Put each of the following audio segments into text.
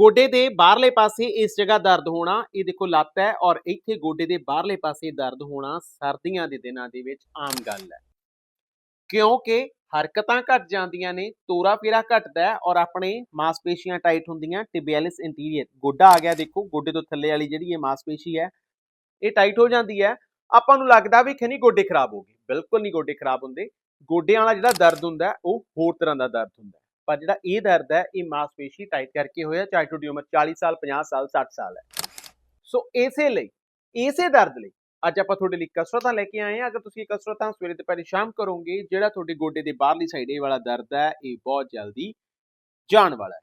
ਗੋਡੇ ਦੇ ਬਾਹਰਲੇ ਪਾਸੇ ਇਸ ਜਗ੍ਹਾ ਦਰਦ ਹੋਣਾ, ਇਹ ਦੇਖੋ ਲੱਤ ਹੈ ਔਰ ਇੱਥੇ ਗੋਡੇ ਦੇ ਬਾਹਰਲੇ ਪਾਸੇ ਦਰਦ ਹੋਣਾ ਸਰਦੀਆਂ ਦੇ ਦਿਨਾਂ ਦੇ ਵਿੱਚ ਆਮ ਗੱਲ ਹੈ। ਕਿਉਂਕਿ ਹਰਕਤਾਂ ਘਟ ਜਾਂਦੀਆਂ ਨੇ, ਤੋਰਾ ਫੇਰਾ ਘਟਦਾ ਹੈ ਔਰ ਆਪਣੇ ਮਾਸਪੇਸ਼ੀਆਂ ਟਾਈਟ ਹੁੰਦੀਆਂ, ਟਿਬਿਆਲਿਸ ਇੰਟੀਰੀਅਰ, ਗੋਡਾ ਆ ਗਿਆ ਦੇਖੋ, ਗੋਡੇ ਤੋਂ ਥੱਲੇ ਵਾਲੀ ਜਿਹੜੀ ਇਹ ਮਾਸਪੇਸ਼ੀ ਹੈ, ਇਹ ਟਾਈਟ ਹੋ ਜਾਂਦੀ ਹੈ। ਆਪਾਂ ਨੂੰ ਲੱਗਦਾ ਵੀ ਖਨੀ ਗੋਡੇ ਖਰਾਬ ਹੋ ਗਏ, ਬਿਲਕੁਲ ਨਹੀਂ ਗੋਡੇ ਖਰਾਬ ਹੁੰਦੇ। ਗੋਡਿਆਂ ਵਾਲਾ ਜਿਹੜਾ ਦਰਦ ਹੁੰਦਾ, ਉਹ ਹੋਰ ਤਰ੍ਹਾਂ ਦਾ ਦਰਦ ਹੁੰਦਾ। ਪਰ ਜਿਹੜਾ ਇਹ ਦਰਦ ਹੈ, ਇਹ ਮਾਸਪੇਸ਼ੀ ਟਾਈਟ ਕਰਕੇ ਹੋਇਆ, ਚਾਹੇ ਤੁਹਾਡੀ ਉਮਰ 40 ਸਾਲ 50 ਸਾਲ 60 ਸਾਲ ਹੈ। ਸੋ ਇਸੇ ਲਈ, ਇਸੇ ਦਰਦ ਲਈ ਅੱਜ ਆਪਾਂ ਤੁਹਾਡੇ ਲਈ ਕਸਰਤਾਂ ਲੈ ਕੇ ਆਏ ਹਾਂ। ਅਗਰ ਤੁਸੀਂ ਇਹ ਕਸਰਤਾਂ ਸਵੇਰੇ ਦੁਪਹਿਰੇ ਸ਼ਾਮ ਕਰੋਗੇ, ਜਿਹੜਾ ਤੁਹਾਡੇ ਗੋਡੇ ਦੇ ਬਾਹਰਲੀ ਸਾਈਡ ਇਹ ਵਾਲਾ ਦਰਦ ਹੈ, ਇਹ ਬਹੁਤ ਜਲਦੀ ਜਾਣ ਵਾਲਾ ਹੈ।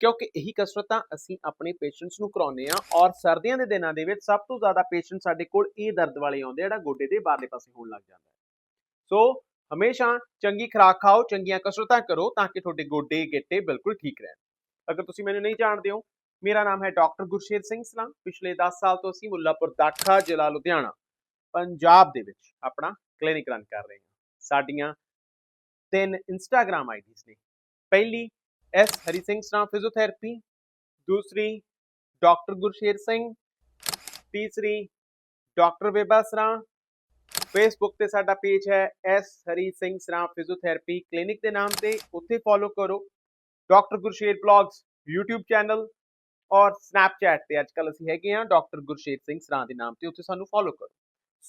ਕਿਉਂਕਿ ਇਹੀ ਕਸਰਤਾਂ ਅਸੀਂ ਆਪਣੇ ਪੇਸ਼ੈਂਟਸ ਨੂੰ ਕਰਾਉਂਦੇ ਆ ਔਰ ਸਰਦੀਆਂ ਦੇ ਦਿਨਾਂ ਦੇ ਵਿੱਚ ਸਭ ਤੋਂ ਜ਼ਿਆਦਾ ਪੇਸ਼ੈਂਟ ਸਾਡੇ ਕੋਲ ਇਹ ਦਰਦ ਵਾਲੇ ਆਉਂਦੇ ਆ, ਜਿਹੜਾ ਗੋਡੇ ਦੇ ਬਾਹਰਲੇ ਪਾਸੇ ਹੋਣ ਲੱਗ ਜਾਂਦਾ ਹੈ। ਸੋ ਹਮੇਸ਼ਾ ਚੰਗੀ ਖੁਰਾਕ ਖਾਓ, ਚੰਗੀਆਂ ਕਸਰਤਾਂ ਕਰੋ ਤਾਂ ਕਿ ਤੁਹਾਡੇ ਗੋਡੇ, ਗਿੱਟੇ ਬਿਲਕੁਲ ਠੀਕ ਰਹਿਣ। ਅਗਰ ਤੁਸੀਂ ਮੈਨੂੰ ਨਹੀਂ ਜਾਣਦੇ ਹੋ, ਮੇਰਾ ਨਾਮ ਹੈ ਡਾਕਟਰ ਗੁਰਸ਼ੇਰ ਸਿੰਘ ਸਲਾਮ। ਪਿਛਲੇ 10 ਸਾਲ ਤੋਂ ਅਸੀਂ ਮੁੱਲਾਪੁਰ ਦਾਖਾ ਜ਼ਿਲ੍ਹਾ ਲੁਧਿਆਣਾ, ਪੰਜਾਬ ਦੇ ਵਿੱਚ ਆਪਣਾ ਕਲੀਨਿਕ ਰਨ ਕਰ ਰਹੇ ਹਾਂ। ਸਾਡੀਆਂ ਤਿੰਨ ਇੰਸਟਾਗ੍ਰam ਆਈਡੀਜ਼ ਨੇ। ਪਹਿਲੀ ਐਸ ਹਰੀ ਸਿੰਘ ਸਰਾਮ ਫਿਜ਼ੀਓਥੈਰੇਪੀ ਦੂਸਰੀ ਡਾਕਟਰ ਗੁਰਸ਼ੇਰ ਸਿੰਘ, ਤੀਸਰੀ ਡਾਕਟਰ ਬੇਬਾ ਸਰਾਂ ਫੇਸਬੁੱਕ ਤੇ ਸਾਡਾ ਪੇਜ ਹੈ ਐਸ ਹਰੀ ਸਿੰਘ ਸਰਾਂ ਫਿਜ਼ੀਓਥੈਰੇਪੀ ਕਲੀਨਿਕ ਦੇ ਨਾਮ ਤੇ, ਉੱਥੇ ਫੋਲੋ ਕਰੋ। Doctor Gursher vlogs YouTube channel ਔਰ ਸਨੈਪਚੈਟ ਤੇ ਅੱਜ ਅੱਜਕੱਲ ਅਸੀਂ ਹੈਗੇ ਹਾਂ ਡਾਕਟਰ ਗੁਰਸ਼ੇਰ ਸਿੰਘ ਸਰਾਂ ਦੇ ਨਾਮ ਤੇ, ਉੱਥੇ ਸਾਨੂੰ ਫੋਲੋ ਕਰੋ।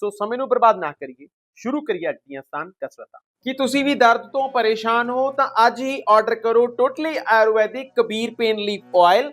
ਸੋ ਸਮੇਂ ਨੂੰ ਬਰਬਾਦ ਨਾ ਕਰੀਏ। ਸ਼ੁਰੂ ਕਰੀਏ ਅੱਜ ਦੀਆਂ ਆਸਾਨ ਕਸਰਤਾਂ। ਕੀ ਤੁਸੀਂ ਵੀ ਦਰਦ ਤੋਂ ਪਰੇਸ਼ਾਨ ਹੋ ਤਾਂ ਅੱਜ ਹੀ ਆਰਡਰ ਕਰੋ totally ayurvedic Kabir pain leaf oil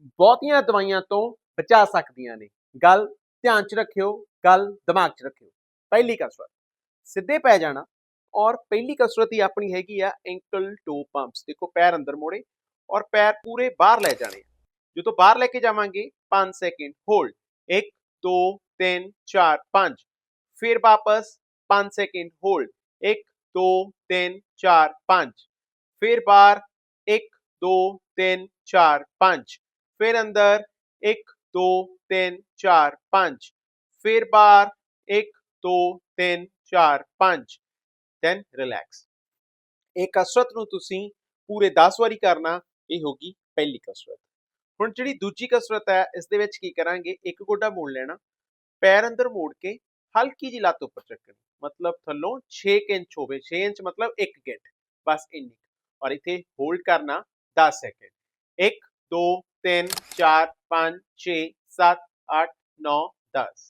ਬਹੁਤੀਆਂ ਦਵਾਈਆਂ ਤੋਂ ਬਚਾ ਸਕਦੀਆਂ ਨੇ। ਗੱਲ ਧਿਆਨ 'ਚ ਰੱਖਿਓ, ਗੱਲ ਦਿਮਾਗ 'ਚ ਰੱਖਿਓ। ਪਹਿਲੀ ਕਸਰਤ, ਸਿੱਧੇ ਪੈ ਜਾਣਾ ਔਰ ਪਹਿਲੀ ਕਸਰਤ ਹੀ ਆਪਣੀ ਹੈਗੀ ਆ ਐਂਕਲ ਟੋ ਪੰਪਸ ਦੇਖੋ ਪੈਰ ਅੰਦਰ ਮੋੜੇ ਔਰ ਪੈਰ ਪੂਰੇ ਬਾਹਰ ਲੈ ਜਾਣੇ ਜਦੋਂ ਬਾਹਰ ਲੈ ਕੇ ਜਾਵਾਂਗੇ 5 ਸੈਕਿੰਡ ਹੋਲਡ 1 2 3 4 5 ਫਿਰ ਵਾਪਸ 5 ਸੈਕਿੰਡ ਹੋਲਡ 1 2 3 4 5 ਫਿਰ ਬਾਹਰ 1 2 3 4 5 ਫਿਰ ਅੰਦਰ 1 2 3 4 5 ਫਿਰ ਬਾਹਰ 1 2 3 4 5 ਦੈਨ ਰਿਲੈਕਸ ਇਹ ਕਸਰਤ ਨੂੰ ਤੁਸੀਂ ਪੂਰੇ 10 ਵਾਰੀ ਕਰਨਾ, ਇਹ ਹੋਗੀ ਪਹਿਲੀ ਕਸਰਤ। ਹੁਣ ਜਿਹੜੀ ਦੂਜੀ ਕਸਰਤ ਹੈ, ਇਸ ਦੇ ਵਿੱਚ ਕੀ ਕਰਾਂਗੇ? ਇੱਕ ਗੋਡਾ ਮੋੜ ਲੈਣਾ, ਪੈਰ ਅੰਦਰ ਮੋੜ ਕੇ ਹਲਕੀ ਜਿਹੀ ਲੱਤ ਉੱਪਰ ਚੱਕਣੀ। ਮਤਲਬ ਥੱਲੋਂ 6 ਇੰਚ ਹੋਵੇ 6 ਇੰਚ ਮਤਲਬ 1 ਗਿੱਟ ਬਸ ਇੰਨੀ ਔਰ ਇੱਥੇ ਹੋਲਡ ਕਰਨਾ 10 ਸੈਕਿੰਡ। 1 2 3 4 5 6 7 8 9 10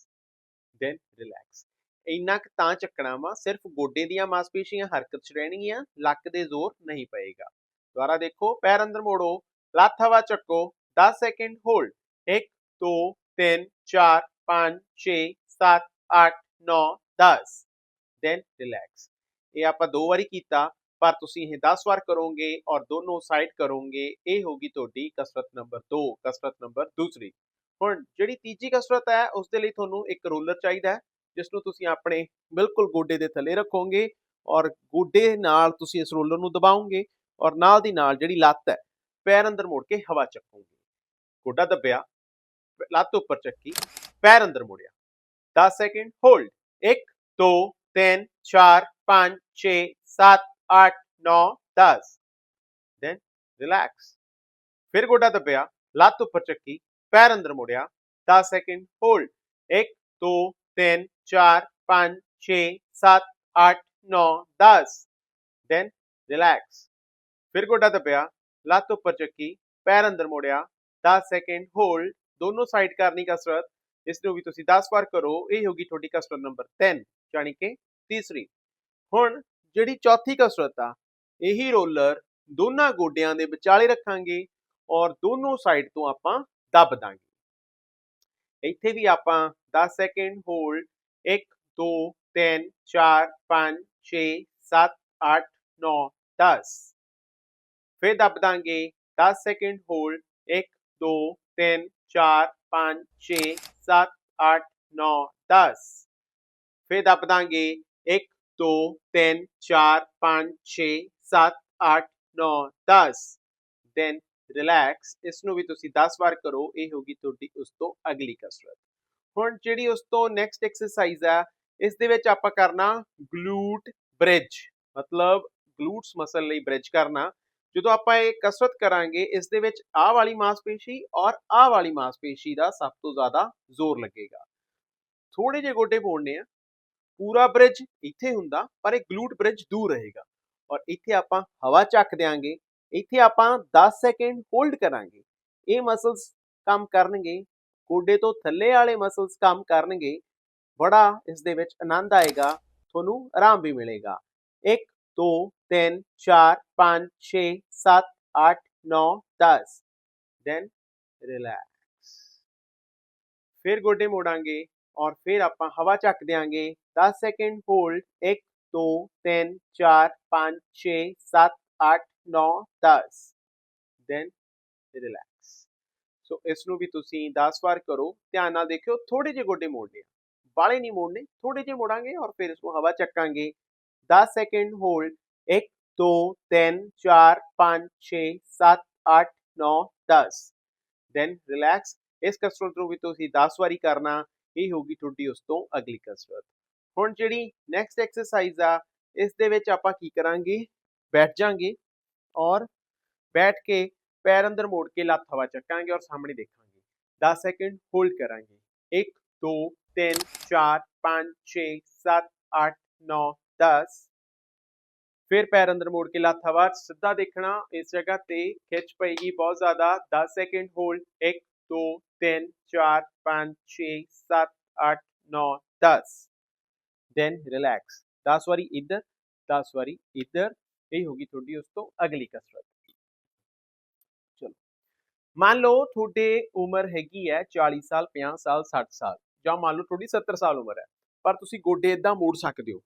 ਦੈਨ ਰਿਲੈਕਸ ਇੰਨਾ ਕੁ ਤਾਂ ਚੱਕਣਾ ਵਾ, ਸਿਰਫ ਗੋਡੇ ਦੀਆਂ ਮਾਸਪੇਸ਼ੀਆਂ ਹਰਕਤ 'ਚ ਰਹਿਣਗੀਆਂ, ਲੱਕ ਦੇ ਜ਼ੋਰ ਨਹੀਂ ਪਏਗਾ। ਦੁਬਾਰਾ ਦੇਖੋ, ਪੈਰ ਅੰਦਰ ਮੋੜੋ, ਲੱਤ ਹਵਾ ਚੱਕੋ 10 ਸੈਕਿੰਡ ਹੋਲਡ। 1 2 3 4 5 6 7 8 9 10 ਦੈਨ ਰਿਲੈਕਸ ਇਹ ਆਪਾਂ ਦੋ ਵਾਰੀ ਕੀਤਾ। ਪਰ ਤੁਸੀਂ ਇਹ 10 ਵਾਰ ਕਰੋਗੇ ਔਰ ਦੋਨੋਂ ਸਾਈਡ ਕਰੋਗੇ, ਇਹ ਹੋਗੀ ਤੁਹਾਡੀ ਕਸਰਤ ਨੰਬਰ 2 ਕਸਰਤ ਨੰਬਰ ਦੂਸਰੀ। ਹੁਣ ਜਿਹੜੀ ਤੀਜੀ ਕਸਰਤ ਹੈ ਉਸ ਦੇ ਲਈ ਤੁਹਾਨੂੰ ਇੱਕ ਰੋਲਰ ਚਾਹੀਦਾ ਹੈ ਜਿਸ ਨੂੰ ਤੁਸੀਂ ਆਪਣੇ ਬਿਲਕੁਲ ਗੋਡੇ ਦੇ ਥੱਲੇ ਰੱਖੋਗੇ ਔਰ ਗੋਡੇ ਨਾਲ ਤੁਸੀਂ ਇਸ ਰੋਲਰ ਨੂੰ ਦਬਾਓਗੇ ਔਰ ਨਾਲ ਦੀ ਨਾਲ ਜਿਹੜੀ ਲੱਤ ਹੈ, ਪੈਰ ਅੰਦਰ ਮੋੜ ਕੇ ਹਵਾ ਚੱਕੋਗੇ। ਗੋਡਾ ਦੱਬਿਆ, ਲੱਤ ਉੱਪਰ ਚੱਕੀ, ਪੈਰ ਅੰਦਰ ਮੋੜਿਆ। 10 ਸੈਕਿੰਡ, ਹੋਲਡ। 1 2 3 4 5 6 7 8 9 10 ਦੈਨ ਰਿਲੈਕਸ ਫਿਰ ਗੋਡਾ ਦੱਬਿਆ ਲੱਤ ਉੱਪਰ ਚੱਕੀ ਪੈਰ ਅੰਦਰ ਮੋੜਿਆ 10 ਸੈਕਿੰਡ ਹੋਲਡ 1 2 3 4 5 6 7 8 9 10 ਦੈਨ ਰਿਲੈਕਸ ਫਿਰ ਗੋਡਾ ਦੱਬਿਆ ਲੱਤ ਉੱਪਰ ਚੱਕੀ ਪੈਰ ਅੰਦਰ ਮੋੜਿਆ 10 ਸੈਕਿੰਡ ਹੋਲਡ ਦੋਨੋਂ ਸਾਈਡ ਕਰਨੀ ਕਸਰਤ ਇਸ ਨੂੰ ਵੀ ਤੁਸੀਂ 10 ਵਾਰ ਕਰੋ ਇਹ ਹੋਗੀ ਤੁਹਾਡੀ ਕਸਰਤ ਨੰਬਰ 10 ਯਾਨੀ ਕਿ ਤੀਸਰੀ ਹੁਣ ਜਿਹੜੀ ਚੌਥੀ ਕਸਰਤ ਆ, ਇਹੀ ਰੋਲਰ ਦੋਨਾਂ ਗੋਡਿਆਂ ਦੇ ਵਿਚਾਲੇ ਰੱਖਾਂਗੇ ਔਰ ਦੋਨੋਂ ਸਾਈਡ ਤੋਂ ਆਪਾਂ ਦੱਬ ਦਾਂਗੇ। ਇੱਥੇ ਵੀ ਆਪਾਂ 10 ਸੈਕਿੰਡ ਹੋਲਡ 1 2 3 4 5 6 7 8 9 10 ਫਿਰ ਦੱਬ ਦਾਂਗੇ 10 ਸੈਕਿੰਡ ਹੋਲਡ 1 2 3 4 5 6 7 8 9 10 ਫਿਰ ਦੱਬ ਦਾਂਗੇ 1 2 3 4 5 6 7 8 9 10 ਦੈਨ ਰਿਲੈਕਸ ਇਸ ਨੂੰ ਵੀ ਤੁਸੀਂ 10 ਵਾਰ ਕਰੋ, ਇਹ ਹੋਗੀ ਤੁਹਾਡੀ ਉਸ ਤੋਂ ਅਗਲੀ ਕਸਰਤ। ਹੁਣ ਜਿਹੜੀ ਉਸ ਤੋਂ ਨੈਕਸਟ ਐਕਸਰਸਾਈਜ਼ ਹੈ ਇਸ ਦੇ ਵਿੱਚ ਆਪਾਂ ਕਰਨਾ ਗਲੂਟ ਬ੍ਰਿਜ ਮਤਲਬ ਗਲੂਟਸ ਮਸਲ ਲਈ ਬ੍ਰਿਜ ਕਰਨਾ। ਜਦੋਂ ਆਪਾਂ ਇਹ ਕਸਰਤ ਕਰਾਂਗੇ, ਇਸ ਦੇ ਵਿੱਚ ਆਹ ਵਾਲੀ ਮਾਸਪੇਸ਼ੀ ਔਰ ਆਹ ਵਾਲੀ ਮਾਸਪੇਸ਼ੀ ਦਾ ਸਭ ਤੋਂ ਜ਼ਿਆਦਾ ਜ਼ੋਰ ਲੱਗੇਗਾ। ਥੋੜੇ ਜਿਹੇ ਗੋਡੇ ਮੋੜਨੇ ਆ। ਪੂਰਾ ਬ੍ਰਿਜ ਇੱਥੇ ਹੁੰਦਾ, ਪਰ ਇਹ ਗਲੂਟ ਬ੍ਰਿਜ ਦੂਰ ਰਹੇਗਾ। ਔਰ ਇੱਥੇ ਆਪਾਂ ਹਵਾ ਚੱਕ ਦਿਆਂਗੇ, ਇੱਥੇ ਆਪਾਂ 10 ਸੈਕਿੰਡ ਹੋਲਡ ਕਰਾਂਗੇ। ਇਹ ਮਸਲਸ ਕੰਮ ਕਰਨਗੇ, ਗੋਡੇ ਤੋਂ ਥੱਲੇ ਵਾਲੇ ਮਸਲਸ ਕੰਮ ਕਰਨਗੇ, ਬੜਾ ਇਸ ਦੇ ਵਿੱਚ ਆਨੰਦ ਆਏਗਾ, ਤੁਹਾਨੂੰ ਆਰਾਮ ਵੀ ਮਿਲੇਗਾ। 1 2 3 4 5 6 7 8 9 10 ਦੈਨ ਰਿਲੈਕਸ ਫਿਰ ਗੋਡੇ ਮੋੜਾਂਗੇ ਔਰ ਫਿਰ ਆਪਾਂ ਹਵਾ ਚੱਕ ਦਿਆਂਗੇ। 10 second hold 1 2 3 4 5 6 7 8 9 10 then relax so ਇਸ ਨੂੰ ਵੀ ਤੁਸੀਂ 10 ਵਾਰ ਕਰੋ ਧਿਆਨ ਨਾਲ ਦੇਖਿਓ ਥੋੜੇ ਜਿਹੇ ਗੋਡੇ ਮੋੜਨੇ ਆ ਬਾਲੇ ਨਹੀਂ ਮੋੜਨੇ ਥੋੜੇ ਜਿਹੇ ਮੋੜਾਂਗੇ ਔਰ ਫਿਰ ਇਸ ਨੂੰ ਹਵਾ ਚੱਕਾਂਗੇ 10 ਸੈਕਿੰਡ ਹੋਲਡ 1 2 3 4 5 6 7 8 9 10 ਦੈਨ ਰਿਲੈਕਸ ਇਸ ਕਸਰਤ ਨੂੰ ਵੀ ਤੁਸੀਂ 10 ਵਾਰੀ ਕਰਨਾ ਇਹ ਹੋਗੀ ਤੁਹਾਡੀ ਉਸ ਤੋਂ ਅਗਲੀ ਕਸਰਤ ਹੁਣ ਜਿਹੜੀ ਨੈਕਸਟ ਐਕਸਰਸਾਈਜ਼ ਆ, ਇਸ ਦੇ ਵਿੱਚ ਆਪਾਂ ਕੀ ਕਰਾਂਗੇ? ਬੈਠ ਜਾਾਂਗੇ ਔਰ ਬੈਠ ਕੇ ਪੈਰ ਅੰਦਰ ਮੋੜ ਕੇ ਲੱਤ ਹਵਾ ਚੱਕਾਂਗੇ ਔਰ ਸਾਹਮਣੇ ਦੇਖਾਂਗੇ। 10 ਸੈਕਿੰਡ ਹੋਲਡ ਕਰਾਂਗੇ। 1 2 3 4 5 6 7 8 9 10 ਫਿਰ ਪੈਰ ਅੰਦਰ ਮੋੜ ਕੇ ਲੱਤ ਹਵਾ ਸਿੱਧਾ ਦੇਖਣਾ ਇਸ ਜਗ੍ਹਾ ਤੇ ਖਿੱਚ ਪਏਗੀ ਬਹੁਤ ਜ਼ਿਆਦਾ। 10 ਸੈਕਿੰਡ ਹੋਲਡ 1 2 3 4 5 6 7 8 9 10 ਦੈਨ ਰਿਲੈਕਸ 10 ਵਾਰੀ ਇੱਧਰ 10 ਵਾਰੀ ਇੱਧਰ ਇਹ ਹੋਗੀ ਤੁਹਾਡੀ ਉਸ ਤੋਂ ਅਗਲੀ ਕਸਰਤ ਚਲੋ ਮੰਨ ਲਓ ਤੁਹਾਡੇ ਉਮਰ ਹੈਗੀ ਹੈ 40 ਸਾਲ 50 ਸਾਲ 60 ਸਾਲ ਜਾਂ ਮੰਨ ਲਓ ਤੁਹਾਡੀ 70 ਸਾਲ ਉਮਰ ਹੈ ਪਰ ਤੁਸੀਂ ਗੋਡੇ ਇਦਾਂ ਮੋੜ ਸਕਦੇ ਹੋ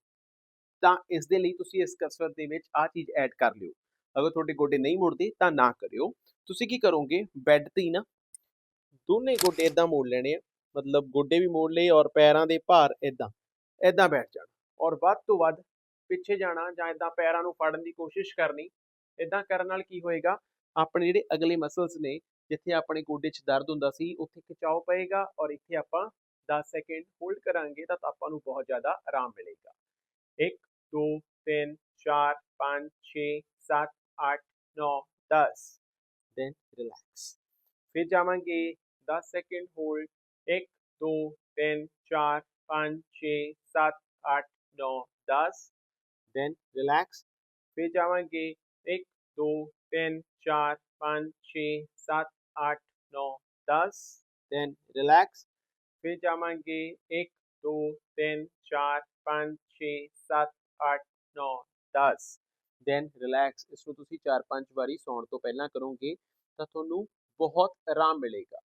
ਤਾਂ ਇਸ ਦੇ ਲਈ ਤੁਸੀਂ ਇਸ ਕਸਰਤ ਦੇ ਵਿੱਚ ਆ ਚੀਜ਼ ਐਡ ਕਰ ਲਿਓ ਅਗਰ ਤੁਹਾਡੇ ਗੋਡੇ ਨਹੀਂ ਮੁੜਦੇ ਤਾਂ ਨਾ ਕਰਿਓ ਤੁਸੀਂ ਕੀ ਕਰੋਗੇ ਬੈੱਡ ਤੇ ਹੀ ਨਾ ਦੋਨੇ ਗੋਡੇ ਇਦਾਂ ਮੋੜ ਲੈਣੇ ਆ ਮਤਲਬ ਗੋਡੇ ਵੀ ਮੋੜ ਲਏ ਔਰ ਪੈਰਾਂ ਦੇ ਭਾਰ ਇਦਾਂ ਇਦਾਂ ਬੈਠ ਜਾਣਾ। ਔਰ ਵੱਧ ਤੋਂ ਵੱਧ ਪਿੱਛੇ ਜਾਣਾ ਜਾਂ ਇਦਾਂ ਪੈਰਾਂ ਨੂੰ ਫੜਨ ਦੀ ਕੋਸ਼ਿਸ਼ ਕਰਨੀ ਇਦਾਂ ਕਰਨ ਨਾਲ ਕੀ ਹੋਏਗਾ? ਆਪਣੇ ਜਿਹੜੇ ਅਗਲੇ ਮਸਲਸ ਨੇ, ਜਿੱਥੇ ਆਪਣੇ ਗੋਡੇ 'ਚ ਦਰਦ ਹੁੰਦਾ ਸੀ, ਉੱਥੇ ਖਿਚਾਓ ਪਏਗਾ ਔਰ ਇੱਥੇ ਆਪਾਂ 10 ਸੈਕਿੰਡ ਹੋਲਡ ਕਰਾਂਗੇ ਤਾਂ ਆਪਾਂ ਨੂੰ ਬਹੁਤ ਜ਼ਿਆਦਾ ਆਰਾਮ ਮਿਲੇਗਾ। 1 2 3 4 5 6 7 8 9 10 ਦੈਨ ਰਿਲੈਕਸ ਫਿਰ ਜਾਵਾਂਗੇ 10 ਸੈਕਿੰਡ ਹੋਲਡ 1 2 3 4 5 6 7 8 9 10 ਦੈਨ ਰਿਲੈਕਸ ਫਿਰ ਜਾਵਾਂਗੇ 1 2 3 4 5 6 7 8 9 10 ਦੈਨ ਰਿਲੈਕਸ ਫਿਰ ਜਾਵਾਂਗੇ 1 2 3 4 5 6 7 8 9 10 ਦੈਨ ਰਿਲੈਕਸ ਇਸ ਨੂੰ ਤੁਸੀਂ 4-5 ਵਾਰੀ ਸੌਣ ਤੋਂ ਪਹਿਲਾਂ ਕਰੋਗੇ ਤਾਂ ਤੁਹਾਨੂੰ ਬਹੁਤ ਆਰਾਮ ਮਿਲੇਗਾ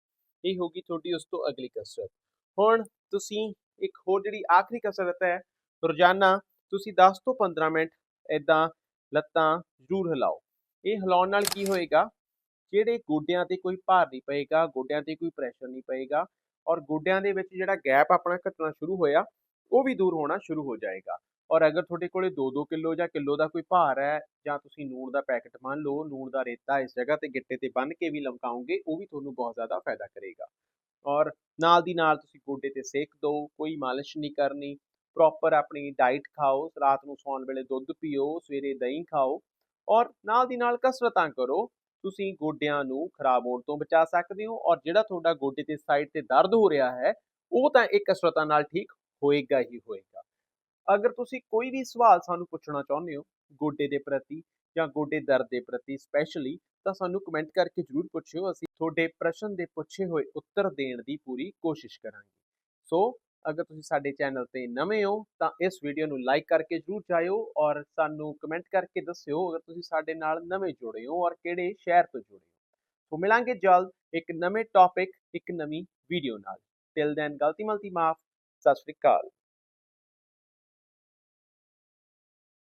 ਇਹ ਹੋਗੀ ਤੁਹਾਡੀ ਉਸ ਤੋਂ ਅਗਲੀ ਕਸਰਤ ਹੁਣ ਤੁਸੀਂ ਇੱਕ ਹੋਰ ਜਿਹੜੀ ਆਖਰੀ ਕਸਰਤ ਹੈ, ਰੋਜ਼ਾਨਾ ਤੁਸੀਂ 10 ਤੋਂ 15 ਮਿੰਟ ਇਦਾਂ ਲੱਤਾਂ ਜ਼ਰੂਰ ਹਿਲਾਓ। ਇਹ ਹਿਲਾਉਣ ਨਾਲ ਕੀ ਹੋਏਗਾ? ਜਿਹੜੇ ਗੋਡਿਆਂ ਤੇ ਕੋਈ ਭਾਰ ਨਹੀਂ ਪਏਗਾ, ਗੋਡਿਆਂ ਤੇ ਕੋਈ ਪ੍ਰੈਸ਼ਰ ਨਹੀਂ ਪਏਗਾ ਔਰ ਗੋਡਿਆਂ ਦੇ ਵਿੱਚ ਜਿਹੜਾ ਗੈਪ ਆਪਣਾ ਘਟਣਾ ਸ਼ੁਰੂ ਹੋਇਆ, ਉਹ ਵੀ ਦੂਰ ਹੋਣਾ ਸ਼ੁਰੂ ਹੋ ਜਾਏਗਾ। ਔਰ ਅਗਰ ਤੁਹਾਡੇ ਕੋਲੇ 2-2 ਕਿਲੋ ਜਾਂ ਕਿਲੋ ਦਾ ਕੋਈ ਭਾਰ ਹੈ ਜਾਂ ਤੁਸੀਂ ਨੂਣ ਦਾ ਪੈਕਟ ਮੰਨ ਲਓ, ਨੂਣ ਦਾ ਰੇਤਾ ਇਸ ਜਗ੍ਹਾ ਤੇ ਗਿੱਟੇ ਤੇ ਬੰਨ੍ਹ ਕੇ ਵੀ ਲਮਕਾਓਗੇ, ਉਹ ਵੀ ਤੁਹਾਨੂੰ ਬਹੁਤ ਜ਼ਿਆਦਾ ਫਾਇਦਾ ਕਰੇਗਾ। ਔਰ ਨਾਲ ਦੀ ਨਾਲ ਤੁਸੀਂ ਗੋਡੇ ਤੇ ਸੇਕ ਦਿਓ ਕੋਈ ਮਾਲਿਸ਼ ਨਹੀਂ ਕਰਨੀ ਪ੍ਰੋਪਰ ਆਪਣੀ ਡਾਈਟ ਖਾਓ, ਰਾਤ ਨੂੰ ਸੌਣ ਵੇਲੇ ਦੁੱਧ ਪੀਓ, ਸਵੇਰੇ ਦਹੀਂ ਖਾਓ ਔਰ ਨਾਲ ਦੀ ਨਾਲ ਕਸਰਤਾਂ ਕਰੋ, ਤੁਸੀਂ ਗੋਡਿਆਂ ਨੂੰ ਖਰਾਬ ਹੋਣ ਤੋਂ ਬਚਾ ਸਕਦੇ ਹੋ ਔਰ ਜਿਹੜਾ ਤੁਹਾਡਾ ਗੋਡੇ ਤੇ ਸਾਈਡ ਤੇ ਦਰਦ ਹੋ ਰਿਹਾ ਹੈ, ਉਹ ਤਾਂ ਇਹ ਕਸਰਤਾਂ ਨਾਲ ਠੀਕ ਹੋਏਗਾ ਹੀ ਹੋਏਗਾ। ਅਗਰ ਤੁਸੀਂ ਕੋਈ ਵੀ ਸਵਾਲ ਸਾਨੂੰ ਪੁੱਛਣਾ ਚਾਹੁੰਦੇ ਹੋ ਗੋਡੇ ਦੇ ਪ੍ਰਤੀ ਜਾਂ ਗੋਡੇ ਦਰਦ ਦੇ ਪ੍ਰਤੀ ਸਪੈਸ਼ਲੀ ਤਾਂ ਸਾਨੂੰ ਕਮੈਂਟ ਕਰਕੇ ਜਰੂਰ ਪੁੱਛਿਓ, ਅਸੀਂ ਤੁਹਾਡੇ ਪ੍ਰਸ਼ਨ ਦੇ ਪੁੱਛੇ ਹੋਏ ਉੱਤਰ ਦੇਣ ਦੀ ਪੂਰੀ ਕੋਸ਼ਿਸ਼ ਕਰਾਂਗੇ। ਸੋ ਅਗਰ ਤੁਸੀਂ ਸਾਡੇ ਚੈਨਲ ਤੇ ਨਵੇਂ ਹੋ, ਤਾਂ ਇਸ ਵੀਡੀਓ ਨੂੰ ਲਾਈਕ ਕਰਕੇ ਜਰੂਰ ਜਾਇਓ ਔਰ ਸਾਨੂੰ ਕਮੈਂਟ ਕਰਕੇ ਦੱਸਿਓ ਅਗਰ ਤੁਸੀਂ ਸਾਡੇ ਨਾਲ ਨਵੇਂ ਜੁੜੇ ਹੋ ਔਰ ਕਿਹੜੇ ਸ਼ਹਿਰ ਤੋਂ ਜੁੜੇ ਹੋ। ਸੋ ਮਿਲਾਂਗੇ ਜਲਦ ਇੱਕ ਨਵੇਂ ਟੌਪਿਕ ਇੱਕ ਨਵੀਂ ਵੀਡੀਓ ਨਾਲ। ਟਿਲ ਦੈਨ ਗਲਤੀ ਮਲਤੀ ਮਾਫ। ਸਤਿ ਸ਼੍ਰੀ ਅਕਾਲ।